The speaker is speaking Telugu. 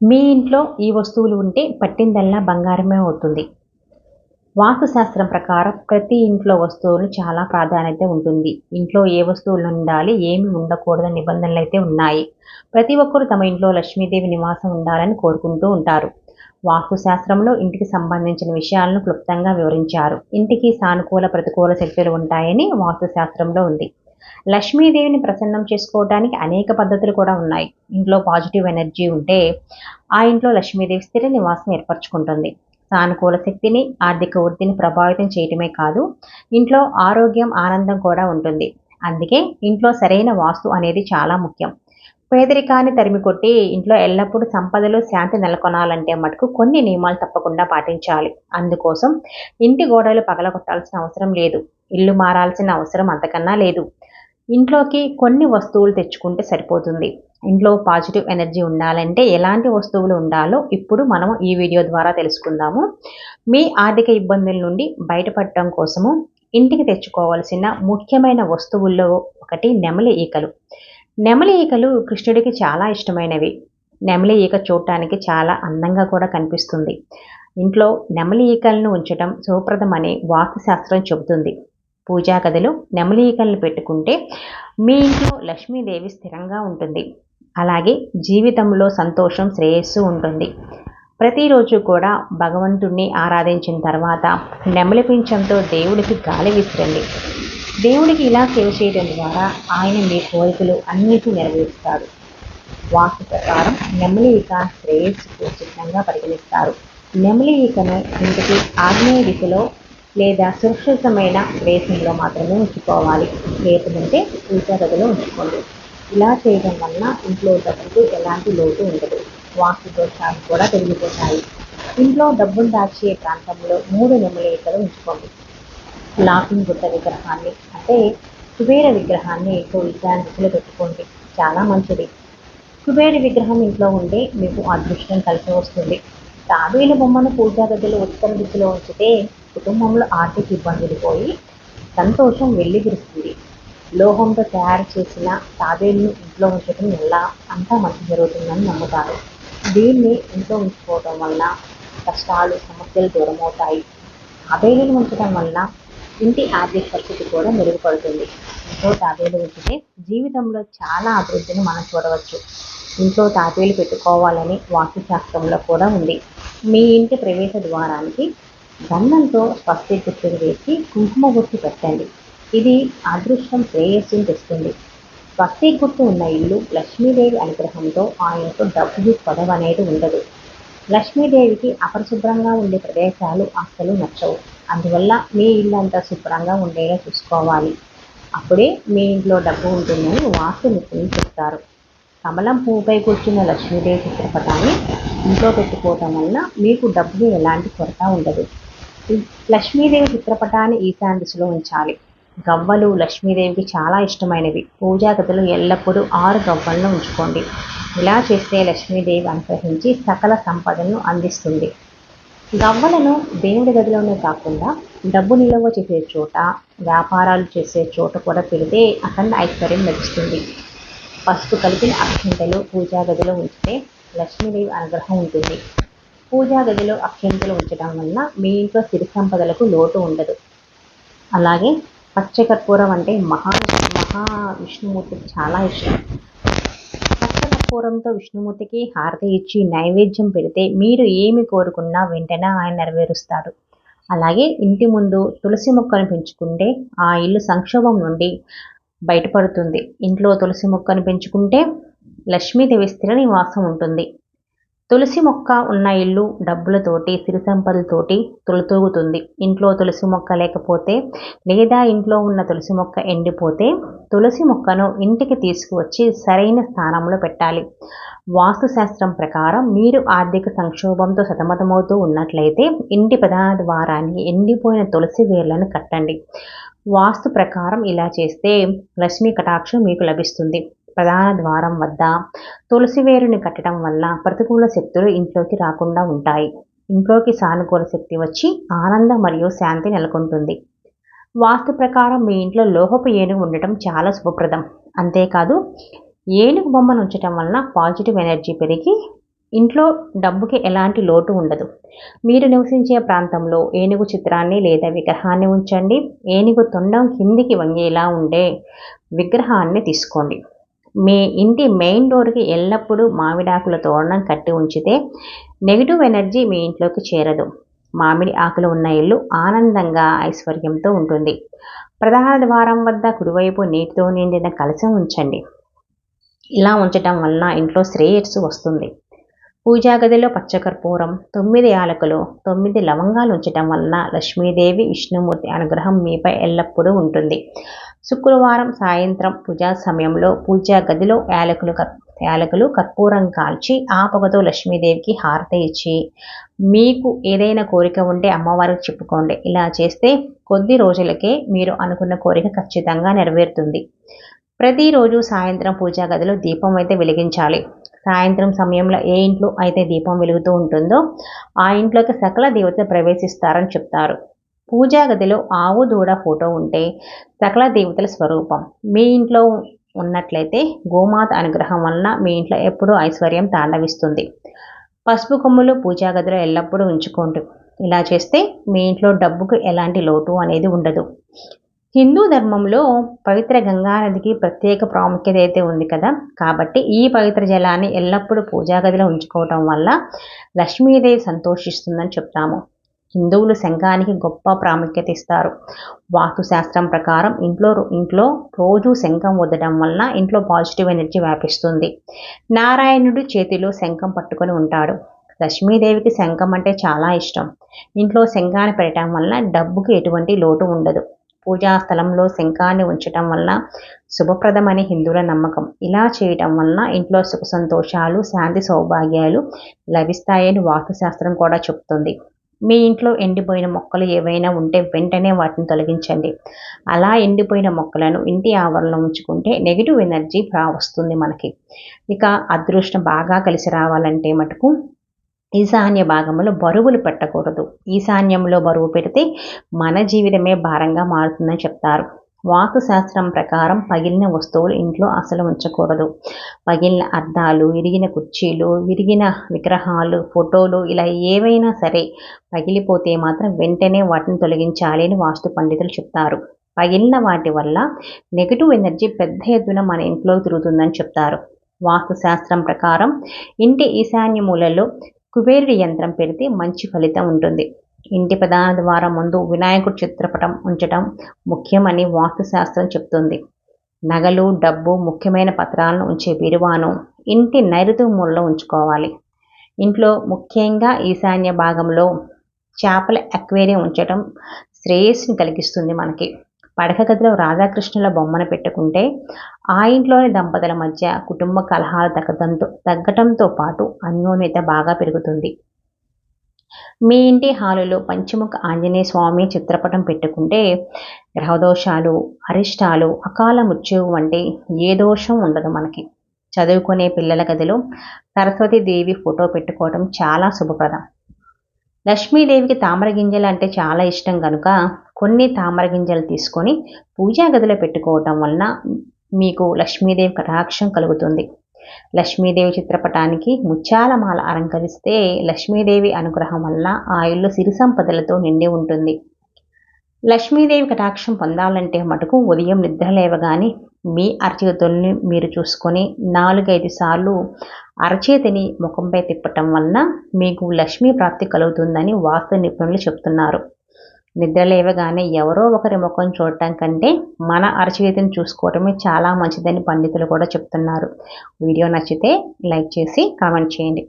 మీ ఇంట్లో ఈ వస్తువులు ఉంటే పట్టిందల్లా బంగారమే అవుతుంది. వాస్తుశాస్త్రం ప్రకారం ప్రతి ఇంట్లో వస్తువులు చాలా ప్రాధాన్యత ఉంటుంది. ఇంట్లో ఏ వస్తువులు ఉండాలి ఏమి ఉండకూడదని నిబంధనలు అయితే ఉన్నాయి. ప్రతి ఒక్కరూ తమ ఇంట్లో లక్ష్మీదేవి నివాసం ఉండాలని కోరుకుంటూ ఉంటారు. వాస్తుశాస్త్రంలో ఇంటికి సంబంధించిన విషయాలను క్లుప్తంగా వివరించారు. ఇంటికి సానుకూల ప్రతికూల శక్తులు ఉంటాయని వాస్తుశాస్త్రంలో ఉంది. లక్ష్మీదేవిని ప్రసన్నం చేసుకోవడానికి అనేక పద్ధతులు కూడా ఉన్నాయి. ఇంట్లో పాజిటివ్ ఎనర్జీ ఉంటే ఆ ఇంట్లో లక్ష్మీదేవి స్థిర నివాసం ఏర్పరచుకుంటుంది. సానుకూల శక్తిని ఆర్థిక వృద్ధిని ప్రభావితం చేయటమే కాదు ఇంట్లో ఆరోగ్యం ఆనందం కూడా ఉంటుంది. అందుకే ఇంట్లో సరైన వాస్తు అనేది చాలా ముఖ్యం. పేదరికాన్ని తరిమికొట్టి ఇంట్లో ఎల్లప్పుడూ సంపదలు శాంతి నెలకొనాలంటే మటుకు కొన్ని నియమాలు తప్పకుండా పాటించాలి. అందుకోసం ఇంటి గోడలు పగలగొట్టాల్సిన అవసరం లేదు. ఇల్లు మారాల్సిన అవసరం అంతకన్నా లేదు. ఇంట్లోకి కొన్ని వస్తువులు తెచ్చుకుంటే సరిపోతుంది. ఇంట్లో పాజిటివ్ ఎనర్జీ ఉండాలంటే ఎలాంటి వస్తువులు ఉండాలో ఇప్పుడు మనం ఈ వీడియో ద్వారా తెలుసుకుందాము. మీ ఆర్థిక ఇబ్బందుల నుండి బయటపడటం కోసము ఇంటికి తెచ్చుకోవాల్సిన ముఖ్యమైన వస్తువుల్లో ఒకటి నెమలి ఈకలు. నెమలి ఈకలు కృష్ణుడికి చాలా ఇష్టమైనవి. నెమలి ఈక చూడటానికి చాలా అందంగా కూడా కనిపిస్తుంది. ఇంట్లో నెమలి ఈకలను ఉంచడం శుభప్రదమని వాస్తుశాస్త్రం చెబుతుంది. పూజా గదిలో నెమలీకలను పెట్టుకుంటే మీ ఇంట్లో లక్ష్మీదేవి స్థిరంగా ఉంటుంది. అలాగే జీవితంలో సంతోషం శ్రేయస్సు ఉంటుంది. ప్రతిరోజు కూడా భగవంతుణ్ణి ఆరాధించిన తర్వాత నెమలి పింఛంతో దేవుడికి గాలి విసిరండి. దేవుడికి ఇలా సేవ చేయడం ద్వారా ఆయన మీ కోరికలు అన్నిటి నెరవేరుస్తాడు వాస్తు ప్రకారం నెమలి ఈక శ్రేయస్సుకు చిహ్నంగా పరిగణిస్తారు. నెమలి ఈకను ఇంటికి ఆగ్నేయ దిశలో లేదా సురక్షితమైన ప్రదేశంలో మాత్రమే ఉంచుకోవాలి. లేకుంటే పూజా గదిలో ఉంచుకోండి. ఇలా చేయడం వలన ఇంట్లో డబ్బుకు ఎలాంటి లోటు ఉండదు. వాస్తు దోషాలు కూడా పెరిగిపోతాయి. ఇంట్లో డబ్బును దాచే ప్రాంతంలో మూడు నెమలి ఉంచుకోండి. లాకింగ్ గుట్ట విగ్రహాన్ని అంటే కుబేర విగ్రహాన్ని ఇంట్లో దిశలో పెట్టుకోండి. చాలా మంచిది. కుబేర విగ్రహం ఇంట్లో ఉంటే మీకు అదృష్టం కలిసి వస్తుంది. తాబేలు బొమ్మను పూజా గదిలో ఉత్తర దిశలో ఉంచితే కుటుంబంలో ఆర్థిక ఇబ్బందులు పోయి సంతోషం వెల్లిగిరుస్తుంది లోహంతో తయారు చేసిన తాబేలును ఇంట్లో ఉంచడం వల్ల అంతా మంచి జరుగుతుందని నమ్ముతారు. దీన్ని ఇంట్లో ఉంచుకోవడం వల్ల కష్టాలు సమస్యలు దూరమవుతాయి. తాబేలును ఉంచడం వల్ల ఇంటి ఆర్థిక పరిస్థితి కూడా మెరుగుపడుతుంది. ఇంట్లో తాబేలు ఉంచితే జీవితంలో చాలా అభివృద్ధిని మనం చూడవచ్చు. ఇంట్లో తాపీలు పెట్టుకోవాలని వాస్తుశాస్త్రంలో కూడా ఉంది. మీ ఇంటి ప్రవేశ ద్వారానికి గంధంతో స్వస్తి గుర్తులు వేసి కుంకుమ గుర్తు పెట్టండి. ఇది అదృష్టం శ్రేయస్సును తెస్తుంది. స్వస్తి గుర్తు ఉన్న ఇల్లు లక్ష్మీదేవి అనుగ్రహంతో ఆ ఇంట్లో డబ్బు పదవ అనేది ఉండదు. లక్ష్మీదేవికి అపరిశుభ్రంగా ఉండే ప్రదేశాలు అస్సలు నచ్చవు. అందువల్ల మీ ఇల్లు అంతా శుభ్రంగా ఉండేలా చూసుకోవాలి. అప్పుడే మీ ఇంట్లో డబ్బు ఉంటుందని వాస్తు నిపుణులు చెప్తారు. కమలం పువ్వుపై కూర్చున్న లక్ష్మీదేవి చిత్రపటాన్ని ఇంట్లో పెట్టుకోవటం వలన మీకు డబ్బు ఎలాంటి కొరత ఉండదు. లక్ష్మీదేవి చిత్రపటాన్ని ఈశాన్ దిశలో ఉంచాలి. గవ్వలు లక్ష్మీదేవికి చాలా ఇష్టమైనవి. పూజా గదులు ఎల్లప్పుడూ ఆరు గవ్వలను ఉంచుకోండి. ఇలా చేస్తే లక్ష్మీదేవి అనుగ్రహించి సకల సంపదలను అందిస్తుంది. గవ్వలను దేవుడి గదిలోనే కాకుండా డబ్బు నిల్వ చేసే చోట వ్యాపారాలు చేసే చోట కూడా పెడితే అఖండ ఐశ్వర్యం లభిస్తుంది. పసుపు కలిపిన అక్షింతలు పూజా గదిలో ఉంచితే లక్ష్మీదేవి అనుగ్రహం ఉంటుంది. పూజా గదిలో అక్షింతలు ఉంచడం వలన మీ ఇంట్లో సిరి సంపదలకు లోటు ఉండదు. అలాగే పచ్చకర్పూరం అంటే మహా మహా విష్ణుమూర్తికి చాలా ఇష్టం. పచ్చకర్పూరంతో విష్ణుమూర్తికి హారతి ఇచ్చి నైవేద్యం పెడితే మీరు ఏమి కోరుకున్నా వెంటనే ఆయన నెరవేరుస్తాడు. అలాగే ఇంటి ముందు తులసి మొక్కను పెంచుకుంటే ఆ ఇల్లు సంక్షోభం నుండి బయటపడుతుంది. ఇంట్లో తులసి మొక్కను పెంచుకుంటే లక్ష్మీదేవి స్థిర నివాసం ఉంటుంది. తులసి మొక్క ఉన్న ఇల్లు డబ్బులతోటి సిరి సంపదలతోటి తులతూగుతుంది. ఇంట్లో తులసి మొక్క లేకపోతే లేదా ఇంట్లో ఉన్న తులసి మొక్క ఎండిపోతే తులసి మొక్కను ఇంటికి తీసుకువచ్చి సరైన స్థానంలో పెట్టాలి. వాస్తుశాస్త్రం ప్రకారం మీరు ఆర్థిక సంక్షోభంతో సతమతమవుతూ ఉన్నట్లయితే ఇంటి ప్రధాన ద్వారాన్ని ఎండిపోయిన తులసి వేర్లను కట్టండి. వాస్తు ప్రకారం ఇలా చేస్తే లక్ష్మీ కటాక్షం మీకు లభిస్తుంది. ప్రధాన ద్వారం వద్ద తులసి వేరుని కట్టడం వల్ల ప్రతికూల శక్తులు ఇంట్లోకి రాకుండా ఉంటాయి. ఇంట్లోకి సానుకూల శక్తి వచ్చి ఆనందం మరియు శాంతి నెలకొంటుంది. వాస్తు ప్రకారం మీ ఇంట్లో లోహపు ఏనుగు ఉండటం చాలా శుభప్రదం. అంతేకాదు ఏనుగు బొమ్మను ఉంచటం వలన పాజిటివ్ ఎనర్జీ పెరిగి ఇంట్లో డబ్బుకి ఎలాంటి లోటు ఉండదు. మీరు నివసించే ప్రాంతంలో ఏనుగు చిత్రాన్ని లేదా విగ్రహాన్ని ఉంచండి. ఏనుగు తొండం కిందికి వంగేలా ఉండే విగ్రహాన్ని తీసుకోండి. మీ ఇంటి మెయిన్ డోర్కి ఎల్లప్పుడూ మామిడాకుల తోరణం కట్టి ఉంచితే నెగిటివ్ ఎనర్జీ మీ ఇంట్లోకి చేరదు. మామిడి ఆకులు ఉన్న ఇల్లు ఆనందంగా ఐశ్వర్యంతో ఉంటుంది. ప్రధాన ద్వారం వద్ద కుడివైపు నీటితో నిండిన కలశం ఉంచండి. ఇలా ఉంచటం వలన ఇంట్లో శ్రేయస్సు వస్తుంది. పూజా గదిలో పచ్చకర్పూరం తొమ్మిది యాలకులు తొమ్మిది లవంగాలు ఉంచటం వలన లక్ష్మీదేవి విష్ణుమూర్తి అనుగ్రహం మీపై ఎల్లప్పుడూ ఉంటుంది. శుక్రవారం సాయంత్రం పూజా సమయంలో పూజా గదిలో యాలకులు యాలకులు కర్పూరం కాల్చి ఆ పొగతో లక్ష్మీదేవికి హారతి ఇచ్చి మీకు ఏదైనా కోరిక ఉంటే అమ్మవారికి చెప్పుకోండి. ఇలా చేస్తే కొద్ది రోజులకే మీరు అనుకున్న కోరిక ఖచ్చితంగా నెరవేరుతుంది. ప్రతిరోజు సాయంత్రం పూజా గదిలో దీపం అయితే వెలిగించాలి. సాయంత్రం సమయంలో ఏ ఇంట్లో అయితే దీపం వెలుగుతూ ఉంటుందో ఆ ఇంట్లోకి సకల దేవత ప్రవేశిస్తారని చెప్తారు. పూజా గదిలో ఆవు దూడ ఫోటో ఉంటే సకల దేవతల స్వరూపం. మీ ఇంట్లో ఉన్నట్లయితే గోమాత అనుగ్రహం వలన మీ ఇంట్లో ఎప్పుడూ ఐశ్వర్యం తాండవిస్తుంది. పసుపు కొమ్ములు పూజా గదిలో ఎల్లప్పుడూ ఉంచుకోండి. ఇలా చేస్తే మీ ఇంట్లో డబ్బుకు ఎలాంటి లోటు అనేది ఉండదు. హిందూ ధర్మంలో పవిత్ర గంగానదికి ప్రత్యేక ప్రాముఖ్యత అయితే ఉంది కదా. కాబట్టి ఈ పవిత్ర జలాన్ని ఎల్లప్పుడూ పూజా గదిలో ఉంచుకోవటం వల్ల లక్ష్మీదేవి సంతోషిస్తుందని చెప్తాము. హిందువులు శంఖానికి గొప్ప ప్రాముఖ్యత ఇస్తారు. వాస్తుశాస్త్రం ప్రకారం ఇంట్లో ఇంట్లో రోజు శంఖం వద్దడం వలన ఇంట్లో పాజిటివ్ ఎనర్జీ వ్యాపిస్తుంది. నారాయణుడు చేతిలో శంఖం పట్టుకొని ఉంటాడు. లక్ష్మీదేవికి శంఖం అంటే చాలా ఇష్టం. ఇంట్లో శంఖాన్ని పెట్టడం వలన డబ్బుకి ఎటువంటి లోటు ఉండదు. పూజా స్థలంలో శంఖాన్ని ఉంచటం వల్ల శుభప్రదమని హిందువుల నమ్మకం. ఇలా చేయటం వలన ఇంట్లో సుఖ సంతోషాలు శాంతి సౌభాగ్యాలు లభిస్తాయని వాస్తుశాస్త్రం కూడా చెప్తుంది మీ ఇంట్లో ఎండిపోయిన మొక్కలు ఏవైనా ఉంటే వెంటనే వాటిని తొలగించండి. అలా ఎండిపోయిన మొక్కలను ఇంటి ఆవరణలో ఉంచుకుంటే నెగిటివ్ ఎనర్జీ వస్తుంది మనకి. ఇక అదృష్టం బాగా కలిసి రావాలంటే మటుకు ఈశాన్య భాగంలో బరువులు పెట్టకూడదు. ఈశాన్యంలో బరువు పెడితే మన జీవితమే భారంగా మారుతుందని చెప్తారు. వాస్తుశాస్త్రం ప్రకారం పగిలిన వస్తువులు ఇంట్లో అసలు ఉంచకూడదు. పగిలిన అద్దాలు విరిగిన కుర్చీలు విరిగిన విగ్రహాలు ఫోటోలు ఇలా ఏవైనా సరే పగిలిపోతే మాత్రం వెంటనే వాటిని తొలగించాలి అని వాస్తు పండితులు చెప్తారు. పగిలిన వాటి వల్ల నెగిటివ్ ఎనర్జీ పెద్ద ఎత్తున మన ఇంట్లో తిరుగుతుందని చెప్తారు. వాస్తుశాస్త్రం ప్రకారం ఇంటి ఈశాన్య మూలలో కుబేరుడి యంత్రం పెడితే మంచి ఫలితం ఉంటుంది. ఇంటి ప్రధాన ద్వారం ముందు వినాయకుడి చిత్రపటం ఉంచటం ముఖ్యమని వాస్తుశాస్త్రం చెప్తుంది. నగలు డబ్బు ముఖ్యమైన పత్రాలను ఉంచే బిరువాను ఇంటి నైరుతి మూలలో ఉంచుకోవాలి. ఇంట్లో ముఖ్యంగా ఈశాన్య భాగంలో చేపల అక్వేరియం ఉంచడం శ్రేయస్సుని కలిగిస్తుంది మనకి. పడక గదిలో రాధాకృష్ణుల బొమ్మను పెట్టుకుంటే ఆ ఇంట్లోని దంపతుల మధ్య కుటుంబ కలహాలు తగ్గడంతో తగ్గటంతో పాటు అన్యోన్యత బాగా పెరుగుతుంది. మీ ఇంటి హాలులో పంచముఖ ఆంజనేయ స్వామి చిత్రపటం పెట్టుకుంటే గ్రహదోషాలు అరిష్టాలు అకాల మృత్యువు వంటి ఏ దోషం ఉండదు మనకి. చదువుకునే పిల్లల గదిలో సరస్వతీదేవి ఫోటో పెట్టుకోవడం చాలా శుభప్రదం. లక్ష్మీదేవికి తామర గింజలు అంటే చాలా ఇష్టం కనుక కొన్ని తామర గింజలు తీసుకొని పూజా గదిలో పెట్టుకోవటం వలన మీకు లక్ష్మీదేవి కటాక్షం కలుగుతుంది. లక్ష్మీదేవి చిత్రపటానికి ముత్యాల మాల అలంకరిస్తే లక్ష్మీదేవి అనుగ్రహం వల్ల ఆ ఇల్లు సిరి సంపదలతో నిండి ఉంటుంది. లక్ష్మీదేవి కటాక్షం పొందాలంటే మటుకు ఉదయం నిద్ర లేవగానే మీ అరచేతుల్ని మీరు చూసుకొని నాలుగైదు సార్లు అరచేతిని ముఖంపై తిప్పటం వలన మీకు లక్ష్మీ ప్రాప్తి కలుగుతుందని వాస్తు నిపుణులు చెప్తున్నారు. నిద్ర లేవగానే ఎవరో ఒకరి ముఖం చూడటం కంటే మన అరచేతిని చూసుకోవటమే చాలా మంచిదని పండితులు కూడా చెప్తున్నారు. వీడియో నచ్చితే లైక్ చేసి కామెంట్ చేయండి.